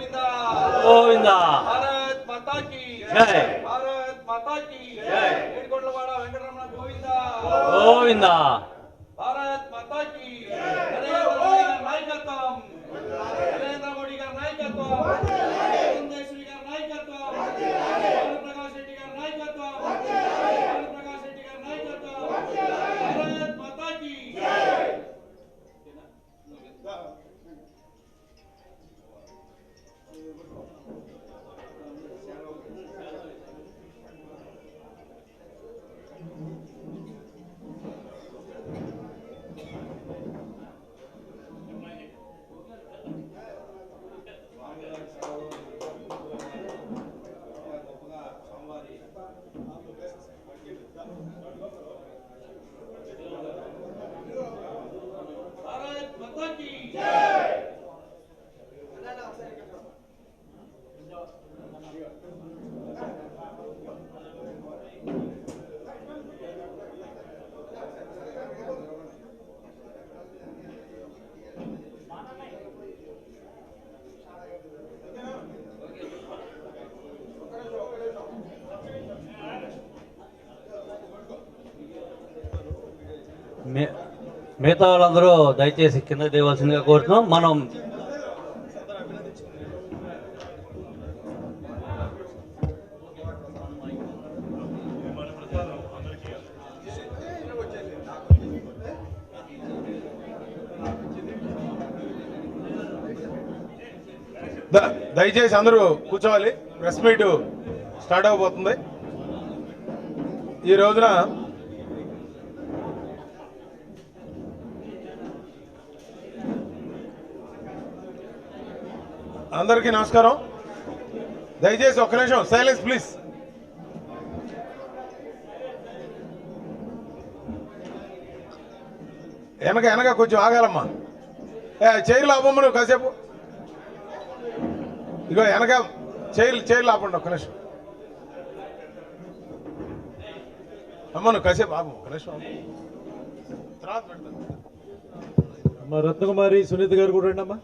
ಗೋವಿಂದ. ಭಾರತ್ ಮಾತಾ ಕಿ ಜೈ. ಭಾರತ್ ಮಾತಾ ಕಿ ಜೈ. ಹಿಡ್ಕೊಂಡು ಮಾಡ ವೆಂಕಟರಮಣ ಗೋವಿಂದ. ಗೋವಿಂದ. మిగతా వాళ్ళందరూ దయచేసి కింద దేవాల్సిందిగా కోరుతున్నాం. మనం దయచేసి అందరూ కూర్చోవాలి. ప్రెస్ మీట్ స్టార్ట్ అవబోతుంది ఈ రోజున అందరికీ నమస్కారం. దయచేసి ఒక్క నిమిషం సైలెన్స్ ప్లీజ్ వెనక వెనక కొంచెం ఆగాలమ్మా. ఏ చైర్లు ఆపమ్మ నువ్వు కాసేపు. ఇగో వెనక చైర్లు చైర్లు ఆపండి ఒక్క నిమిషం. అమ్మ నువ్వు కాసేపు ఆపు ఒక్క నిమిషం తర్వాత పెడతాను. అమ్మ రత్నకుమారి సునీత గారు కూడా రండి అమ్మా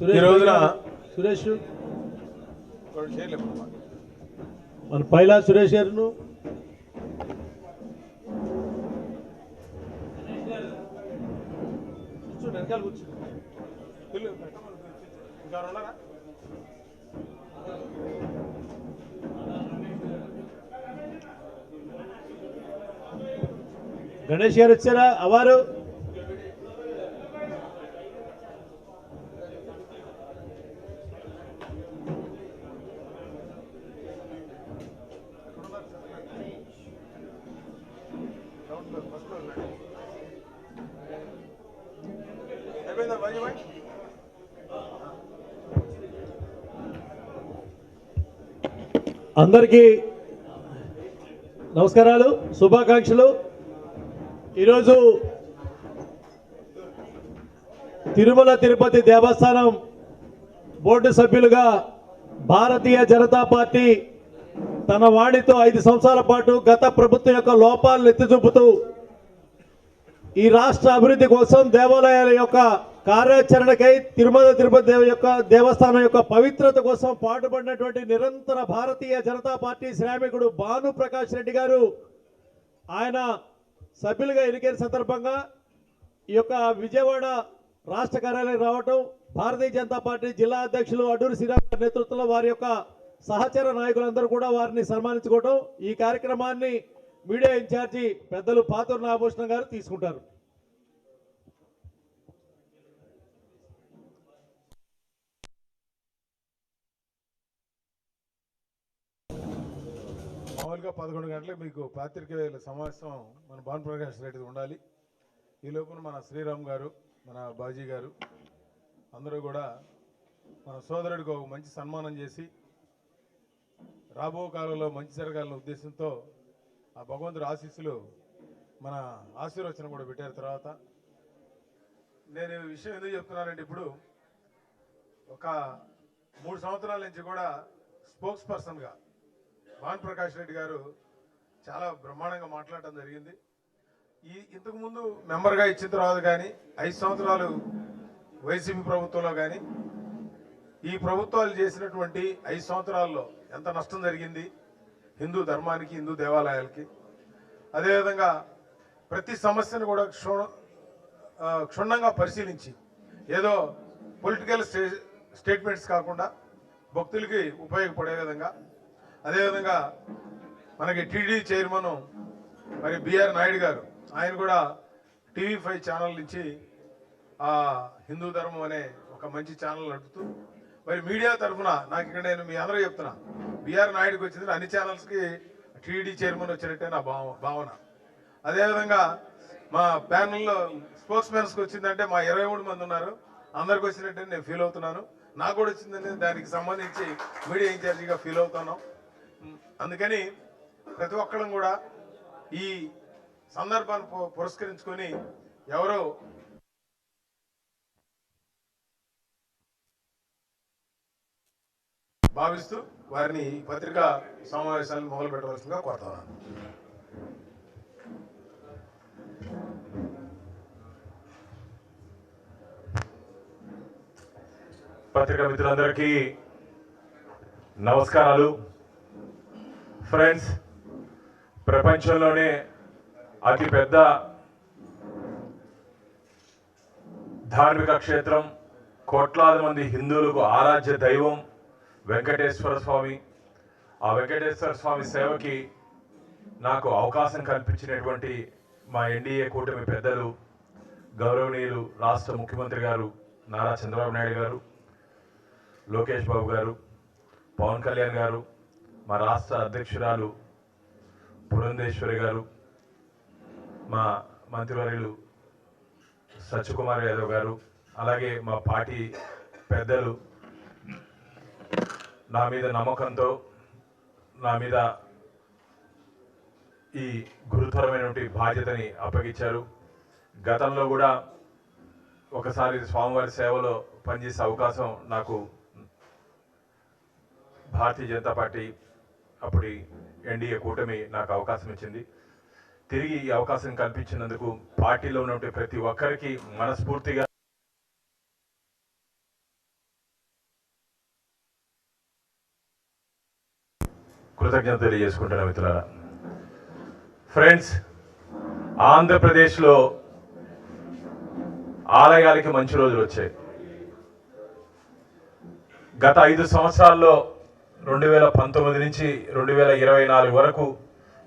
ఈ రోజున సురేష్. మన పైలా సురేష్ గారును. గణేష్ గారు వచ్చారా? అవారు? అందరికీ నమస్కారాలు శుభాకాంక్షలు. ఈరోజు తిరుమల తిరుపతి దేవస్థానం బోర్డు సభ్యులుగా భారతీయ జనతా పార్టీ తన వాణితో ఐదు సంవత్సరాల పాటు గత ప్రభుత్వం యొక్క లోపాలను ఎత్తి చూపుతూ ఈ రాష్ట్ర అభివృద్ధి కోసం దేవాలయాల యొక్క కార్యాచరణకై తిరుమల తిరుపతి దేవ యొక్క దేవస్థానం యొక్క పవిత్రత కోసం పాటుపడినటువంటి నిరంతర భారతీయ జనతా పార్టీ శ్రామికుడు భాను ప్రకాష్ రెడ్డి గారు ఆయన సభ్యులుగా ఎన్నికైన సందర్భంగా ఈ యొక్క విజయవాడ రాష్ట్ర కార్యాలయం రావటం భారతీయ జనతా పార్టీ జిల్లా అధ్యక్షులు అడ్డూరు శ్రీరామ్ నేతృత్వంలో వారి యొక్క సహచర నాయకులందరూ కూడా వారిని సన్మానించుకోవటం ఈ కార్యక్రమాన్ని మీడియా ఇన్ఛార్జి పెద్దలు పాతూరు నాగభూషణం గారు తీసుకుంటారు. మామూలుగా పదకొండు గంటలకు మీకు పాత్రికేయుల సమావేశం మన భాను ప్రకాష్ రెడ్డి ఉండాలి. ఈ లోపల మన శ్రీరామ్ గారు మన బాజీ గారు అందరూ కూడా మన సోదరుడికి ఒక మంచి సన్మానం చేసి రాబో కాలంలో మంచి జరగాలన్న ఉద్దేశంతో ఆ భగవంతుడి ఆశీస్సులు మన ఆశీర్వచనం కూడా పెట్టారు తర్వాత. నేను ఈ విషయం ఎందుకు చెప్తున్నానంటే ఇప్పుడు ఒక మూడు సంవత్సరాల నుంచి కూడా స్పోక్స్ పర్సన్గా భాన్ ప్రకాష్ రెడ్డి గారు చాలా బ్రహ్మాండంగా మాట్లాడటం జరిగింది. ఈ ఇంతకు ముందు మెంబర్గా ఇచ్చిన తర్వాత కానీ ఐదు సంవత్సరాలు వైసీపీ ప్రభుత్వంలో కానీ ఈ ప్రభుత్వాలు చేసినటువంటి ఐదు సంవత్సరాల్లో ఎంత నష్టం జరిగింది? హిందూ ధర్మానికి హిందూ దేవాలయాలకి. అదేవిధంగా ప్రతి సమస్యను కూడా క్షుణ క్షుణ్ణంగా పరిశీలించి ఏదో పొలిటికల్ స్టే స్టేట్మెంట్స్ కాకుండా భక్తులకి ఉపయోగపడే విధంగా అదేవిధంగా మనకి టీడీ చైర్మన్ మరి బిఆర్ నాయుడు గారు ఆయన కూడా టీవీ ఫైవ్ ఛానల్ నుంచి ఆ హిందూ ధర్మం అనే ఒక మంచి ఛానల్ నడుపుతూ మరి మీడియా తరఫున నాకు ఇక్కడ నేను మీ అందరూ చెప్తున్నా బిఆర్ నాయుడుకి వచ్చింది అన్ని ఛానల్స్కి టీడీ చైర్మన్ వచ్చినట్టే నా భావ భావన. అదేవిధంగా మా ప్యానల్లో స్పోర్ట్స్ మ్యాన్స్కి వచ్చిందంటే మా ఇరవై మూడు మంది ఉన్నారు అందరికి వచ్చినట్టే నేను ఫీల్ అవుతున్నాను. నాకు కూడా వచ్చిందని దానికి సంబంధించి మీడియా ఇన్ఛార్జిగా ఫీల్ అవుతున్నాం. అందుకని ప్రతి ఒక్కళ్ళం కూడా ఈ సందర్భాన్ని పు- పురస్కరించుకొని ఎవరో భావిస్తూ వారిని పత్రికా సమావేశాలను మొదలు పెట్టవలసిందిగా కోరుతున్నాను. పత్రికా మిత్రులందరికీ నమస్కారాలు. ఫ్రెండ్స్ ప్రపంచంలోనే అతిపెద్ద ధార్మిక క్షేత్రం. కోట్లాది మంది హిందువులకు ఆరాధ్య దైవం వెంకటేశ్వర స్వామి. ఆ వెంకటేశ్వర స్వామి సేవకి నాకు అవకాశం కల్పించినటువంటి మా ఎన్డీఏ కూటమి పెద్దలు గౌరవనీయులు రాష్ట్ర ముఖ్యమంత్రి గారు నారా చంద్రబాబు నాయుడు గారు లోకేష్ బాబు గారు పవన్ కళ్యాణ్ గారు మా రాష్ట్ర అధ్యక్షురాలు పురంధేశ్వరి గారు మా మంత్రివర్యులు సత్యకుమార్ యాదవ్ గారు అలాగే మా పార్టీ పెద్దలు నా మీద నమ్మకంతో నా మీద ఈ గురుతరమైనటువంటి బాధ్యతని అప్పగించారు. గతంలో కూడా ఒకసారి స్వామివారి సేవలో పనిచేసే అవకాశం నాకు భారతీయ జనతా పార్టీ అప్పటి ఎన్డీఏ కూటమి నాకు అవకాశం ఇచ్చింది. తిరిగి ఈ అవకాశం కల్పించినందుకు పార్టీలో ఉన్నటువంటి ప్రతి ఒక్కరికి మనస్ఫూర్తిగా కృతజ్ఞత తెలియజేసుకుంటున్నా మిత్రులారా. ఫ్రెండ్స్ ఆంధ్రప్రదేశ్లో ఆలయాలకి మంచి రోజులు వచ్చాయి. గత ఐదు సంవత్సరాల్లో రెండు వేల పంతొమ్మిది నుంచి రెండు వేల ఇరవై నాలుగు వరకు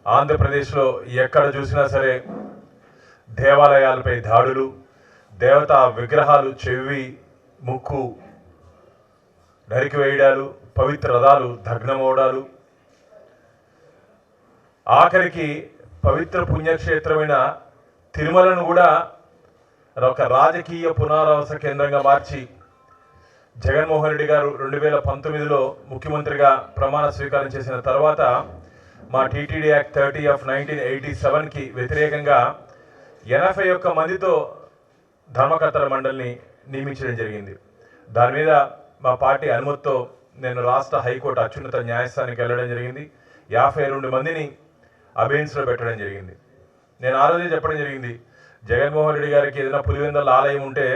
ఆంధ్రప్రదేశ్లో ఎక్కడ చూసినా సరే దేవాలయాలపై దాడులు దేవతా విగ్రహాలు చెవి ముక్కు నరికివేయడాలు పవిత్ర రథాలు దగ్నమవడాలు. ఆఖరికి పవిత్ర పుణ్యక్షేత్రమైన తిరుమలను కూడా ఒక రాజకీయ పునరావాస కేంద్రంగా మార్చి జగన్మోహన్ రెడ్డి గారు రెండు వేల పంతొమ్మిదిలో ముఖ్యమంత్రిగా ప్రమాణ స్వీకారం చేసిన తర్వాత మా TTD act thirty of nineteen eighty సెవెన్కి వ్యతిరేకంగా ఎనభై ఒక్క మందితో ధర్మకర్తల మండలిని నియమించడం జరిగింది. దాని మీద మా పార్టీ అనుమతితో నేను రాష్ట్ర హైకోర్టు అత్యున్నత న్యాయస్థానానికి వెళ్ళడం జరిగింది. యాభై రెండు మందిని అబెయిన్స్లో పెట్టడం జరిగింది. నేను ఆ రోజే చెప్పడం జరిగింది జగన్మోహన్ రెడ్డి గారికి ఏదైనా పులివెందల ఆలయం ఉంటే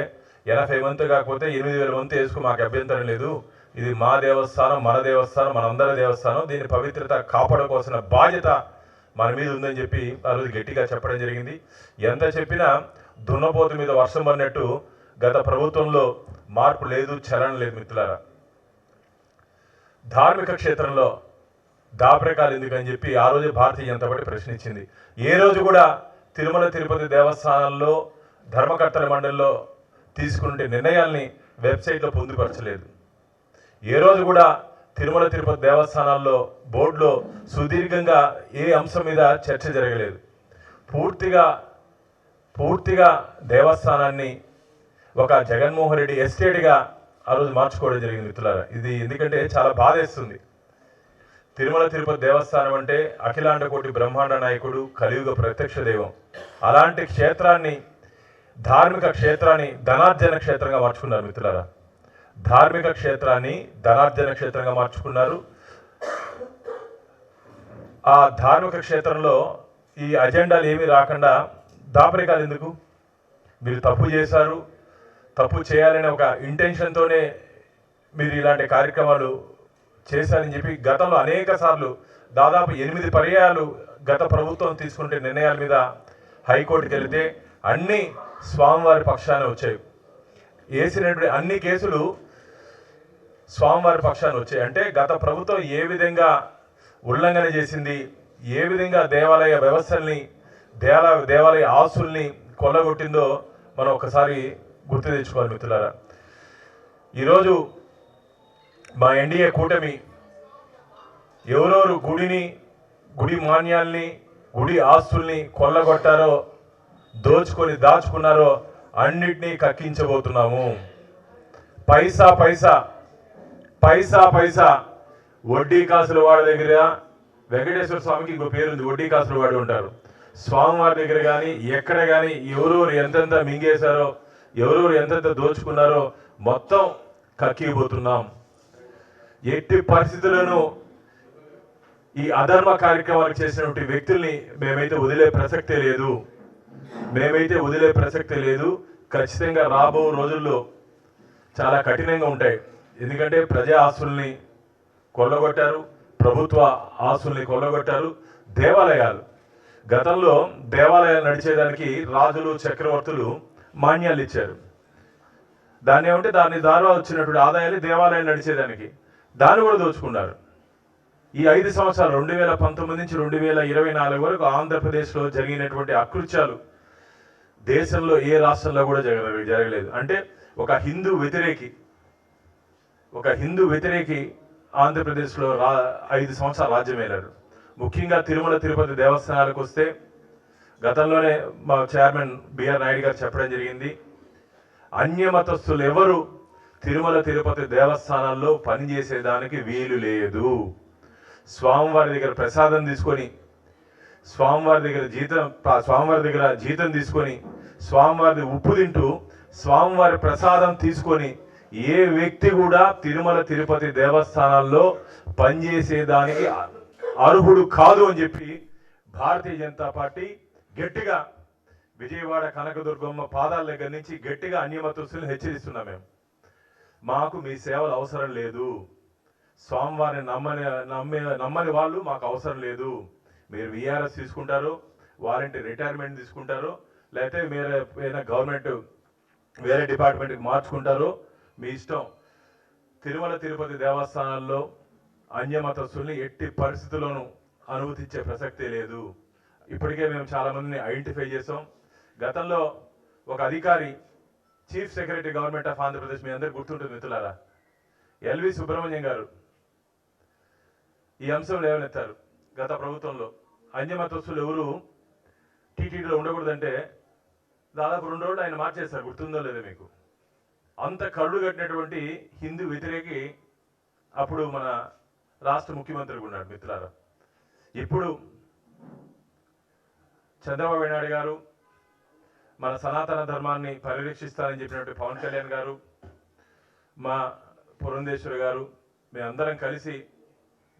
ఎనభై వంతు కాకపోతే ఎనిమిది వేల వంతు వేసుకు మాకు అభ్యంతరం లేదు. ఇది మా దేవస్థానం మన దేవస్థానం మనందరి దేవస్థానం. దీని పవిత్రత కాపాడుకోవాల్సిన బాధ్యత మన మీద ఉందని చెప్పి ఆ రోజు గట్టిగా చెప్పడం జరిగింది. ఎంత చెప్పినా దున్నపోతు మీద వర్షం పడినట్టు గత ప్రభుత్వంలో మార్పు లేదు చలనం లేదు మిత్రులారా. ధార్మిక క్షేత్రంలో దాపరికాలు ఎందుకని చెప్పి ఆ రోజే భారతీయ జనతా పార్టీ ప్రశ్నించింది. ఏ రోజు కూడా తిరుమల తిరుపతి దేవస్థానంలో ధర్మకర్తల మండలిలో తీసుకునే నిర్ణయాల్ని వెబ్సైట్లో పొందుపరచలేదు. ఏ రోజు కూడా తిరుమల తిరుపతి దేవస్థానాల్లో బోర్డులో సుదీర్ఘంగా ఏ అంశం మీద చర్చ జరగలేదు. పూర్తిగా పూర్తిగా దేవస్థానాన్ని ఒక జగన్మోహన్ రెడ్డి ఎస్టేట్గా ఆ రోజు మార్చుకోవడం జరిగింది మిత్రులారా. ఇది ఎందుకంటే చాలా బాధేస్తుంది. తిరుమల తిరుపతి దేవస్థానం అంటే అఖిలాండ కోటి బ్రహ్మాండ నాయకుడు కలియుగ ప్రత్యక్ష దైవం. అలాంటి క్షేత్రాన్ని ధార్మిక క్షేత్రాన్ని ధనార్జన క్షేత్రంగా మార్చుకున్నారు మిత్రులారా. ధార్మిక క్షేత్రాన్ని ధనార్జన క్షేత్రంగా మార్చుకున్నారు. ఆ ధార్మిక క్షేత్రంలో ఈ అజెండాలు ఏమీ రాకుండా దాపరికాలు ఎందుకు? మీరు తప్పు చేశారు. తప్పు చేయాలనే ఒక ఇంటెన్షన్తోనే మీరు ఇలాంటి కార్యక్రమాలు చేశారని చెప్పి గతంలో అనేక సార్లు దాదాపు ఎనిమిది పర్యాయాలు గత ప్రభుత్వం తీసుకుంటే నిర్ణయాల మీద హైకోర్టుకి వెళితే అన్ని స్వామివారి పక్షాన వచ్చాయి. వేసినటువంటి అన్ని కేసులు స్వామివారి పక్షాన వచ్చాయి. అంటే గత ప్రభుత్వం ఏ విధంగా ఉల్లంఘన చేసింది ఏ విధంగా దేవాలయ వ్యవస్థల్ని దేవాలయ దేవాలయ ఆస్తుల్ని కొల్లగొట్టిందో మనం ఒకసారి గుర్తు తెచ్చుకోవాలి మిత్రులారా. ఈరోజు మా ఎన్డీఏ కూటమి ఎవరెవరు గుడిని గుడి మాన్యాల్ని గుడి ఆస్తుల్ని కొల్లగొట్టారో దోచుకొని దాచుకున్నారో అన్నిటినీ కక్కించబోతున్నాము. పైసా పైసా పైసా పైసా. వడ్డీ కాసుల వాడి దగ్గర వెంకటేశ్వర స్వామికి ఇంకో పేరు ఉంది వడ్డీ కాసుల వాడు ఉంటారు స్వామివారి దగ్గర కానీ ఎక్కడ కానీ ఎవరెవరు ఎంతెంత మింగేశారో ఎవరెవరు ఎంతెంత దోచుకున్నారో మొత్తం కక్కిపోతున్నాం. ఎట్టి పరిస్థితులను ఈ అధర్మ కార్యక్రమాలు చేసినటువంటి వ్యక్తుల్ని మేమైతే వదిలే ప్రసక్తే లేదు. మేమైతే వదిలే ప్రసక్తి లేదు. ఖచ్చితంగా రాబో రోజుల్లో చాలా కఠినంగా ఉంటాయి. ఎందుకంటే ప్రజా ఆస్తుల్ని కొల్లగొట్టారు ప్రభుత్వ ఆస్తుల్ని కొల్లగొట్టారు దేవాలయాలు. గతంలో దేవాలయాలు నడిచేదానికి రాజులు చక్రవర్తులు మాన్యాలు ఇచ్చారు. దాన్ని ఏమంటే దాని ద్వారా వచ్చినటువంటి ఆదాయాన్ని దేవాలయాలు నడిచేదానికి. దాన్ని కూడా దోచుకున్నారు. ఈ ఐదు సంవత్సరాలు రెండు వేల పంతొమ్మిది నుంచి రెండు వేల ఇరవై నాలుగు వరకు ఆంధ్రప్రదేశ్లో జరిగినటువంటి అకృత్యాలు దేశంలో ఏ రాష్ట్రంలో కూడా జరగ జరగలేదు. అంటే ఒక హిందూ వ్యతిరేకి ఒక హిందూ వ్యతిరేకి ఆంధ్రప్రదేశ్లో రా ఐదు సంవత్సరాలు రాజ్యం ముఖ్యంగా తిరుమల తిరుపతి దేవస్థానాలకు వస్తే గతంలోనే మా చైర్మన్ బిఆర్ నాయుడు గారు చెప్పడం జరిగింది అన్యమతస్థులు ఎవరు తిరుమల తిరుపతి దేవస్థానాల్లో పనిచేసేదానికి వీలు లేదు. స్వామివారి దగ్గర ప్రసాదం తీసుకొని స్వామివారి దగ్గర జీతం స్వామివారి దగ్గర జీతం తీసుకొని స్వామివారిని ఉప్పు తింటూ స్వామివారి ప్రసాదం తీసుకొని ఏ వ్యక్తి కూడా తిరుమల తిరుపతి దేవస్థానాల్లో పనిచేసేదానికి అర్హుడు కాదు అని చెప్పి భారతీయ జనతా పార్టీ గట్టిగా విజయవాడ కనకదుర్గమ్మ పాదాల దగ్గర నుంచి గట్టిగా అన్యమతస్తులను హెచ్చరిస్తున్నాం మేము. మాకు మీ సేవలు అవసరం లేదు. స్వామివారిని నమ్మని నమ్మే నమ్మని వాళ్ళు మాకు అవసరం లేదు. మీరు విఆర్ఎస్ తీసుకుంటారు వారంటీ రిటైర్మెంట్ తీసుకుంటారు లేకపోతే మీరు ఏదైనా గవర్నమెంట్ వేరే డిపార్ట్మెంట్కి మార్చుకుంటారు మీ ఇష్టం. తిరుమల తిరుపతి దేవస్థానాల్లో అన్యమతస్తుల్ని ఎట్టి పరిస్థితుల్లోనూ అనుమతించే ప్రసక్తే లేదు. ఇప్పటికే మేము చాలామందిని ఐడెంటిఫై చేసాం గతంలో ఒక అధికారి chief secretary government of Andhra Pradesh మీ అందరు గుర్తుంటుంది మిత్రులారా? ఎల్వి సుబ్రహ్మణ్యం గారు ఈ అంశం లేవనెత్తారు గత ప్రభుత్వంలో అన్యమతస్తులు ఎవరు టీటీడీలో ఉండకూడదంటే దాదాపు రెండు రోజులు ఆయన మార్చేశారు గుర్తుందో లేదో మీకు. అంత కళ్ళు కట్టినటువంటి హిందూ వ్యతిరేకి అప్పుడు మన రాష్ట్ర ముఖ్యమంత్రి ఉన్నాడు మిత్రులారా. ఇప్పుడు చంద్రబాబు నాయుడు గారు మన సనాతన ధర్మాన్ని పరిరక్షిస్తారని చెప్పినటువంటి పవన్ కళ్యాణ్ గారు మా పురంధేశ్వరి గారు మేమందరం కలిసి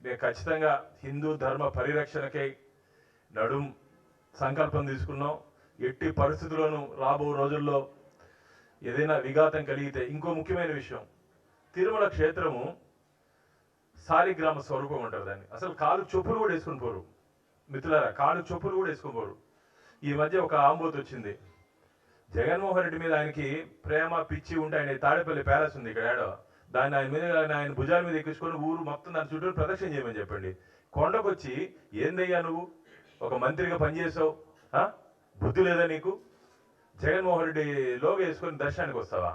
మేము ఖచ్చితంగా హిందూ ధర్మ పరిరక్షణకై నడుం సంకల్పం తీసుకున్నాం. ఎట్టి పరిస్థితుల్లోనూ రాబో రోజుల్లో ఏదైనా విఘాతం కలిగితే ఇంకో ముఖ్యమైన విషయం తిరుమల క్షేత్రము సాలిగ్రామ స్వరూపం అంటారు దాన్ని. అసలు కాలు చొప్పులు కూడా వేసుకుని పోరు. మిత్రులారా కాలు చొప్పులు కూడా వేసుకుని పోరు. ఈ మధ్య ఒక ఆంబోత్ వచ్చింది. జగన్మోహన్ రెడ్డి మీద ఆయనకి ప్రేమ పిచ్చి ఉంటే ఆయన తాడేపల్లి ప్యాలెస్ ఉంది ఇక్కడ ఏడో. దాన్ని ఆయన మీద ఆయన భుజాల మీద ఎక్కించుకొని ఊరు మొత్తం దాని చుట్టూ ప్రదక్షిణ చేయమని చెప్పండి. కొండకొచ్చి ఏందయ్యా నువ్వు? ఒక మంత్రిగా పనిచేసావు ఆ? బుద్ధి లేదా నీకు? జగన్మోహన్ రెడ్డి లోగ వేసుకొని దర్శనానికి వస్తావా?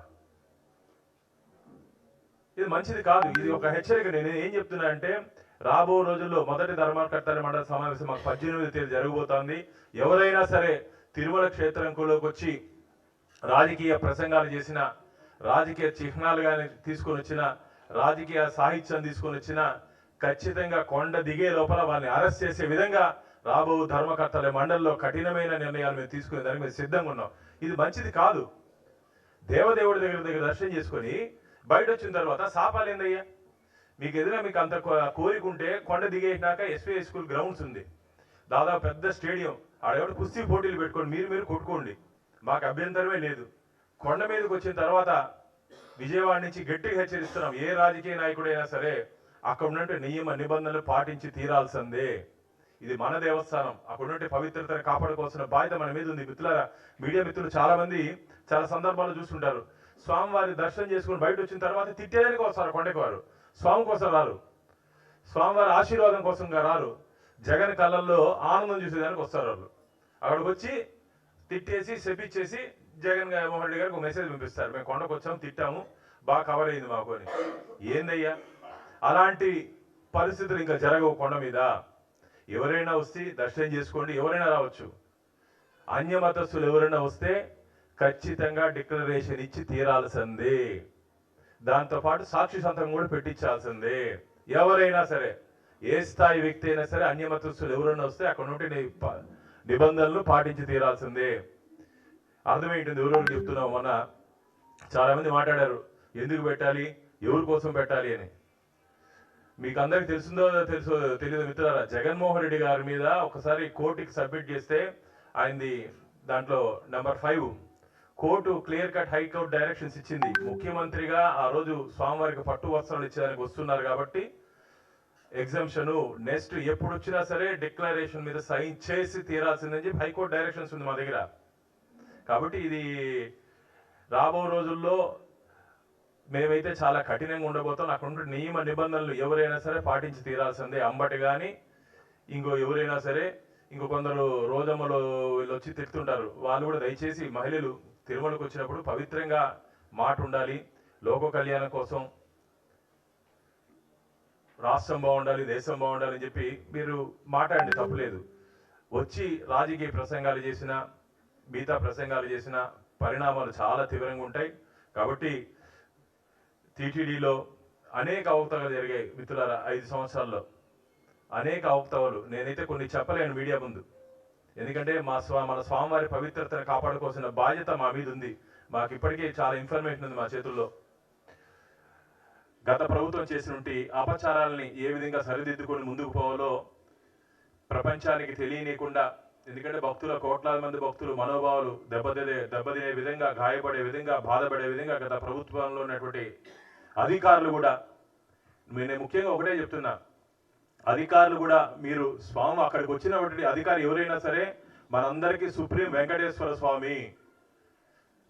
ఇది మంచిది కాదు. ఇది ఒక హెచ్చరిక. నేను ఏం చెప్తున్నా అంటే రాబో రోజుల్లో మొదటి ధర్మకర్తల మండల సమావేశం మాకు పద్దెనిమిది తేదీ జరగబోతోంది. ఎవరైనా సరే తిరుమల క్షేత్రంలోకి వచ్చి రాజకీయ ప్రసంగాలు చేసిన రాజకీయ చిహ్నాలు కానీ తీసుకొని వచ్చిన రాజకీయ సాహిత్యం తీసుకొని వచ్చిన ఖచ్చితంగా కొండ దిగే లోపల వాళ్ళని అరెస్ట్ చేసే విధంగా రాబో ధర్మకర్తల మండలిలో కఠినమైన నిర్ణయాలు మేము తీసుకునే దానికి మేము సిద్ధంగా ఉన్నాం. ఇది మంచిది కాదు. దేవదేవుడి దగ్గర దగ్గర దర్శనం చేసుకొని బయట వచ్చిన తర్వాత శాపాలు ఏందయ్యా? మీకు ఎదురుగా మీకు అంత కో- కోరిక ఉంటే కొండ దిగేసినాక ఎస్వీఐ స్కూల్ గ్రౌండ్స్ ఉంది. దాదాపు పెద్ద స్టేడియం. ఆడెవడు కుస్తీ పోటీలు పెట్టుకోండి మీరు మీరు కొట్టుకోండి. మాకు అభ్యంతరమే లేదు. కొండ మీదకి వచ్చిన తర్వాత విజయవాడ నుంచి గట్టిగా హెచ్చరిస్తున్నాం. ఏ రాజకీయ నాయకుడైనా సరే అక్కడ ఉన్నట్టు నియమ నిబంధనలు పాటించి తీరాల్సిందే. ఇది మన దేవస్థానం. అక్కడుంటే పవిత్రతను కాపాడుకోవాల్సిన బాధ్యత మన మీద ఉంది. మిత్రులారా మీడియా మిత్రులు చాలా మంది చాలా సందర్భాల్లో చూస్తుంటారు. స్వామివారి దర్శనం చేసుకుని బయట వచ్చిన తర్వాత తిట్టేదానికి వస్తారు కొండకి వారు. స్వామి కోసం రారు. స్వామివారి ఆశీర్వాదం కోసం రారు. జగన్ కళ్ళల్లో ఆనందం చూసేదానికి వస్తారు వాళ్ళు. అక్కడికి వచ్చి తిట్టేసి శపించేసి జగన్ మోహన్ రెడ్డి గారికి ఒక మెసేజ్ పంపిస్తారు. మేము కొండకు వచ్చాము తిట్టాము బాగా కవర్ అయింది మాకు అని. ఏందయ్యా? అలాంటి పరిస్థితులు ఇంకా జరగవు కొండ మీద. ఎవరైనా వస్తే దర్శనం చేసుకోండి ఎవరైనా రావచ్చు. అన్యమతస్థులు ఎవరైనా వస్తే ఖచ్చితంగా డిక్లరేషన్ ఇచ్చి తీరాల్సిందే. దాంతో పాటు సాక్షి సంతకం కూడా పెట్టించాల్సిందే. ఎవరైనా సరే ఏ స్థాయి వ్యక్తి అయినా సరే అన్యమతస్తులు ఎవరైనా వస్తే అక్కడ నుండి నిబంధనలు పాటించి తీరాల్సిందే. అర్థమేంటుంది ఎవరెవరు చెప్తున్నాం మొన్న? చాలామంది మాట్లాడారు ఎందుకు పెట్టాలి? ఎవరి కోసం పెట్టాలి? అని. మీకు అందరికి తెలిసిందో తెలుసు తెలియదు మిత్రులారా జగన్మోహన్ రెడ్డి గారి మీద ఒకసారి కోర్టుకి సబ్మిట్ చేస్తే ఆయనది దాంట్లో number five. Court clear cut high court directions ఇచ్చింది. ముఖ్యమంత్రిగా ఆ రోజు స్వామివారికి పట్టు వస్త్రాలు ఇచ్చేదానికి వస్తున్నారు కాబట్టి ఎగ్జామ్షన్ నెక్స్ట్ ఎప్పుడు వచ్చినా సరే డిక్లరేషన్ మీద సైన్ చేసి తీరాల్సిందని చెప్పి హైకోర్టు డైరెక్షన్స్ ఉంది మా దగ్గర. కాబట్టి ఇది రాబో రోజుల్లో మేమైతే చాలా కఠినంగా ఉండబోతాం. అక్కడ ఉండే నియమ నిబంధనలు ఎవరైనా సరే పాటించి తీరాల్సిందే. అంబటి కానీ ఇంకో ఎవరైనా సరే ఇంకో కొందరు రోజమ్మలు వీళ్ళు వచ్చి తిడుతుంటారు. వాళ్ళు కూడా దయచేసి మహిళలు తిరుమలకు వచ్చినప్పుడు పవిత్రంగా మాట ఉండాలి. లోక కళ్యాణం కోసం రాష్ట్రం బాగుండాలి దేశం బాగుండాలి అని చెప్పి మీరు మాట్లాడండి తప్పులేదు. వచ్చి రాజకీయ ప్రసంగాలు చేసిన మిగతా ప్రసంగాలు చేసిన పరిణామాలు చాలా తీవ్రంగా ఉంటాయి. కాబట్టి టీటీడీలో అనేక అవకతవలు జరిగాయి మిత్రులారా ఐదు సంవత్సరాల్లో. అనేక అవకతవలు నేనైతే కొన్ని చెప్పలేను మీడియా ముందు. ఎందుకంటే మా స్వా మన స్వామివారి పవిత్రతను కాపాడుకోవాల్సిన బాధ్యత మా మీద ఉంది. మాకు ఇప్పటికే చాలా ఇన్ఫర్మేషన్ ఉంది మా చేతుల్లో. గత ప్రభుత్వం చేసినటువంటి అపచారాలని ఏ విధంగా సరిదిద్దుకొని ముందుకు పోవాలో ప్రపంచానికి తెలియనీయకుండా ఎందుకంటే భక్తుల కోట్లాది మంది భక్తులు మనోభావాలు దెబ్బతినే దెబ్బతినే విధంగా గాయపడే విధంగా బాధపడే విధంగా గత ప్రభుత్వంలో ఉన్నటువంటి అధికారులు కూడా నేను ముఖ్యంగా ఒకటే చెప్తున్నా అధికారులు కూడా మీరు స్వామి అక్కడికి వచ్చినటువంటి అధికారి ఎవరైనా సరే మనందరికీ సుప్రీం వెంకటేశ్వర స్వామి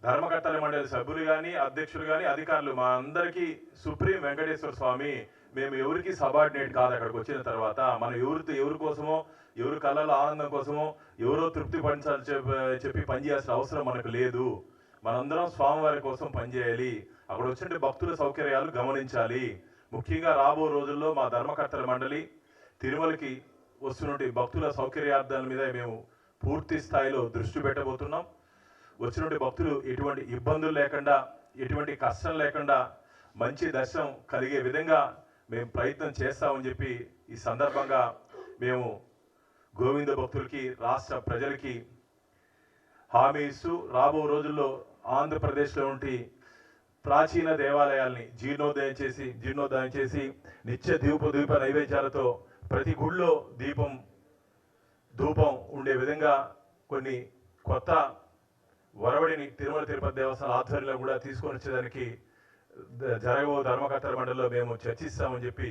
ధర్మకర్తల మండలి సభ్యులు కానీ అధ్యక్షులు కానీ అధికారులు మా అందరికీ సుప్రీం వెంకటేశ్వర స్వామి మేము ఎవరికి సబార్డినేట్ కాదు అక్కడికి వచ్చిన తర్వాత. మనం ఎవరితో ఎవరి కోసమో ఎవరి కళ్ళలో ఆనందం కోసమో ఎవరో తృప్తి పడించాలి చెప్పి పనిచేయాల్సిన అవసరం మనకు లేదు. మనందరం స్వామివారి కోసం పనిచేయాలి. అక్కడ వచ్చిన భక్తుల సౌకర్యాలు గమనించాలి. ముఖ్యంగా రాబో రోజుల్లో మా ధర్మకర్తల మండలి తిరుమలకి వస్తున్నటువంటి భక్తుల సౌకర్యార్థాల మీద మేము పూర్తి స్థాయిలో దృష్టి పెట్టబోతున్నాం. వచ్చినటువంటి భక్తులు ఎటువంటి ఇబ్బందులు లేకుండా ఎటువంటి కష్టం లేకుండా మంచి దర్శనం కలిగే విధంగా మేము ప్రయత్నం చేస్తామని చెప్పి ఈ సందర్భంగా మేము గోవింద భక్తులకి రాష్ట్ర ప్రజలకి హామీ ఇస్తూ రాబో రోజుల్లో ఆంధ్రప్రదేశ్లో ఉండి ప్రాచీన దేవాలయాల్ని జీర్ణోదయం చేసి జీర్ణోదయం చేసి నిత్య దీప దీప నైవేద్యాలతో ప్రతి గుళ్ళో దీపం ధూపం ఉండే విధంగా కొన్ని కొత్త వరవడిని తిరుమల తిరుపతి దేవస్థానం ఆధ్వర్యంలో కూడా తీసుకొని వచ్చేదానికి జరగబో ధర్మకర్తల మండలిలో మేము చర్చిస్తామని చెప్పి